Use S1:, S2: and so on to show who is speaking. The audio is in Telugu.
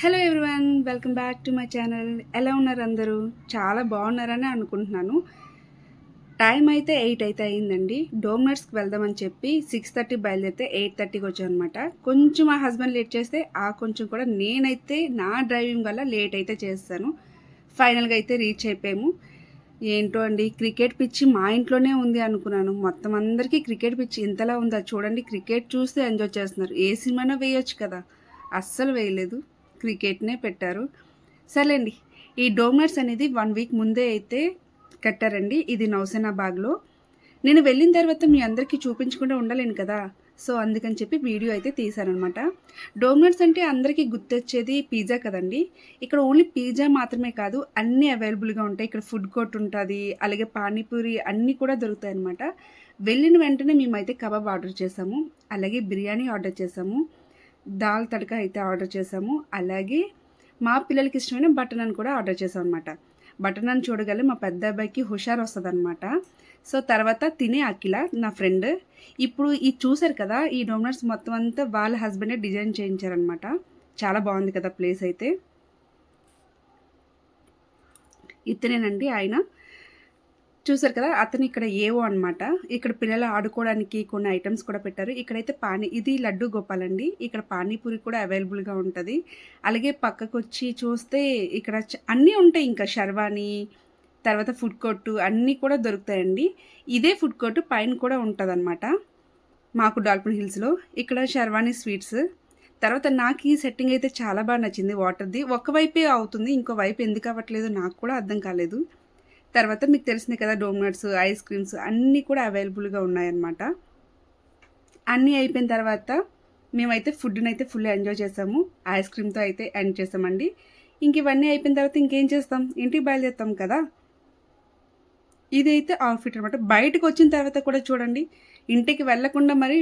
S1: Hello everyone welcome back to my channel ఎలా ఉన్నారు అందరూ? చాలా బాగున్నారని అనుకుంటున్నాను. టైం అయితే ఎయిట్ అయితే అయిందండి. డోమినట్స్కి వెళ్దామని చెప్పి సిక్స్ థర్టీ బయలుదేరితే ఎయిట్ థర్టీకి వచ్చాను అనమాట కొంచెం మా హస్బెండ్ లేట్ చేస్తే ఆ కొంచెం కూడా నేనైతే నా డ్రైవింగ్ వల్ల లేట్ అయితే చేస్తాను. ఫైనల్గా అయితే రీచ్ అయిపోయాము. ఏంటో అండి క్రికెట్ పిచ్చి మా ఇంట్లోనే ఉంది అనుకున్నాను. మొత్తం అందరికీ క్రికెట్ పిచ్చి ఇంతలా ఉందా? చూడండి క్రికెట్ చూస్తే ఎంజాయ్ చేస్తున్నారు. ఏ సినిమానో వేయొచ్చు కదా. అస్సలు వేయలేదు. క్రికెట్నే పెట్టారు. సర్లేండి ఈ డోమినట్స్ అనేది వన్ వీక్ ముందే అయితే కట్టారండి ఇది నౌసేనాబాగ్లో నేను వెళ్ళిన తర్వాత మీ అందరికీ చూపించకుండా ఉండలేను కదా సో అందుకని చెప్పి వీడియో అయితే తీశారనమాట డోమినట్స్ అంటే అందరికీ గుర్తొచ్చేది పిజ్జా కదండి ఇక్కడ ఓన్లీ పిజ్జా మాత్రమే కాదు అన్నీ అవైలబుల్గా ఉంటాయి ఇక్కడ ఫుడ్ కోర్ట్ ఉంటుంది అలాగే పానీపూరి అన్నీ కూడా దొరుకుతాయి అనమాట వెళ్ళిన వెంటనే మేమైతే కబాబ్ ఆర్డర్ చేసాము అలాగే బిర్యానీ ఆర్డర్ చేసాము. దాల్ తడక అయితే ఆర్డర్ చేసాము అలాగే మా పిల్లలకి ఇష్టమైన బటర్ నాన్ కూడా ఆర్డర్ చేసాం అనమాట బటర్ నాన్ చూడగలి మా పెద్ద అబ్బాయికి హుషారు వస్తుంది అనమాట సో తర్వాత తినే అఖిల నా ఫ్రెండ్ ఇప్పుడు ఈ చూశారు కదా ఈ డోమినట్స్ మొత్తం అంతా వాళ్ళ హస్బెండే డిజైన్ చేయించారనమాట చాలా బాగుంది కదా ప్లేస్ అయితే. ఇతనేనండి ఆయన. చూసారు కదా అతను ఇక్కడ ఏవో అనమాట ఇక్కడ పిల్లలు ఆడుకోవడానికి కొన్ని ఐటమ్స్ కూడా పెట్టారు. ఇక్కడైతే పానీ ఇది లడ్డు గోపాల్ అండి. ఇక్కడ పానీపూరి కూడా అవైలబుల్గా ఉంటుంది. అలాగే పక్కకు వచ్చి చూస్తే ఇక్కడ చ- అన్నీ ఉంటాయి ఇంకా. శర్వాణి తర్వాత ఫుడ్ కోర్టు అన్నీ కూడా దొరుకుతాయండి. ఇదే ఫుడ్ కోర్టు పైన కూడా ఉంటుంది మాకు డాల్ఫిన్ హిల్స్లో. ఇక్కడ శర్వాణి స్వీట్స్. తర్వాత నాకు ఈ సెట్టింగ్ అయితే చాలా బాగా నచ్చింది వాటర్ది. ఒక వైపే అవుతుంది ఇంకో వైపు ఎందుకు అవ్వట్లేదు నాకు కూడా అర్థం కాలేదు. తర్వాత మీకు తెలిసిందే కదా డోనట్స్ ఐస్ క్రీమ్స్ అన్నీ కూడా అవైలబుల్గా ఉన్నాయన్నమాట. అన్నీ అయిపోయిన తర్వాత మేమైతే ఫుడ్ని అయితే ఫుల్ ఎంజాయ్ చేసాము. ఐస్ క్రీమ్తో అయితే ఎండ్ చేసామండి. ఇంక ఇవన్నీ అయిపోయిన తర్వాత ఇంకేం చేస్తాం? ఇంటికి బయలుదేరుతాం కదా. ఇదైతే అవుట్ఫిట్ అనమాట బయటకు వచ్చిన తర్వాత కూడా చూడండి. ఇంటికి వెళ్ళకుండా మరి